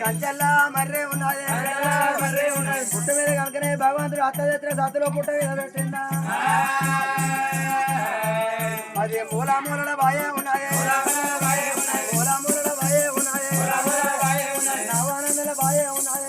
కంచెల్లా మర్రే ఉన్నది పుట్ట మీద కనుకనే భగవంతుడు అత్తదత్ర సత్తులో పుట్ట మీద పెట్టిండా అది మూలామూలల బాయే ఉన్నాయి మూలామూలల బాయే ఉన్నాయి నవానందల బాయే ఉన్నాయి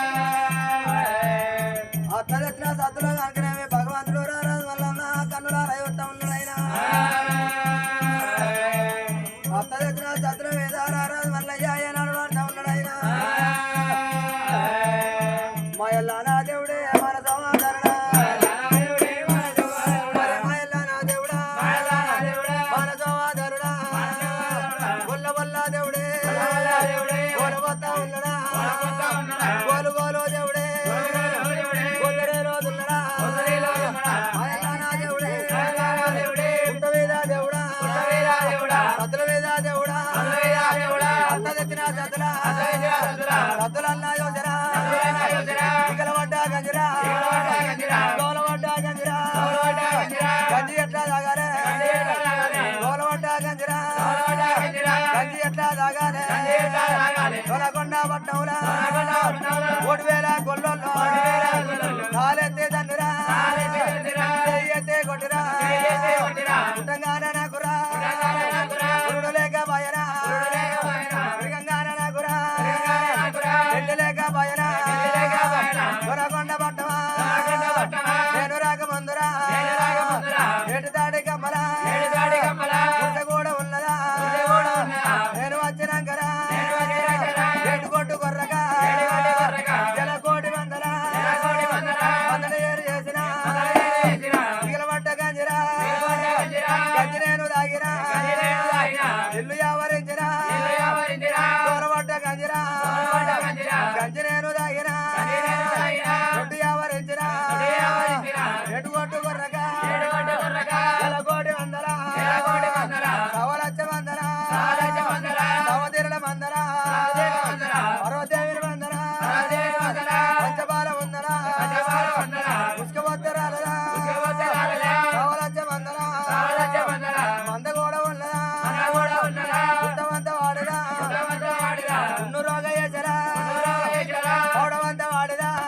గోలు గోలు దేవుడే కొందరే రోజులరా మాయలానా దేవుడే పుట్ట వేదా దేవుడా సతుల వేదా దేవుడా అత్త తెచ్చిన సతుల సతులన్నా యోజరా ఇక్కడ పడ్డా గంజరా గోల పడ్డా గంజరా గంజి ఎట్లా తాగాలి తొలగొండ పట్టవుల ఓటు వేల గొల్లలో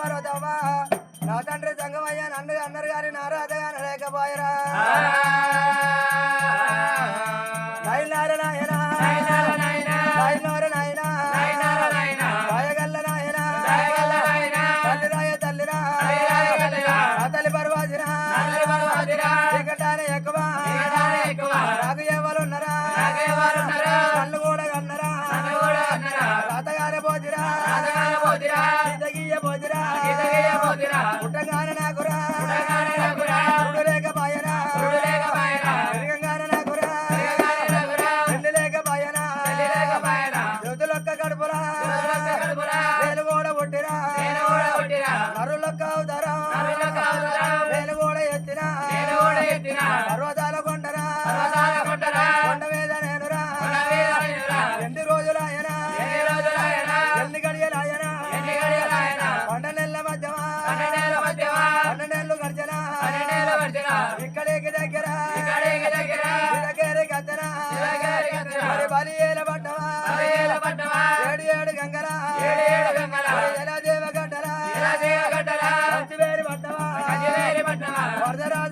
పార్వతవ్వా నా తండ్రి సంగమయ్య నన్ను అన్నరు కానీ నా రాధగా లేకపోయరా కావుదరా వేలుగోడ ఎత్తిన. పర్వతాల కొండరా. కొండ మీద నేనురా. ఎన్ని రోజులాయనా ఎన్ని గడియలాయనా కొండ నెల్ల మధ్యమా. పన్నెండేళ్ళు గడిచనా. ఇక్కడికి దగ్గర. దగ్గరికి అత్తనా మరి బలి ఏలబడ్డవా Tardarás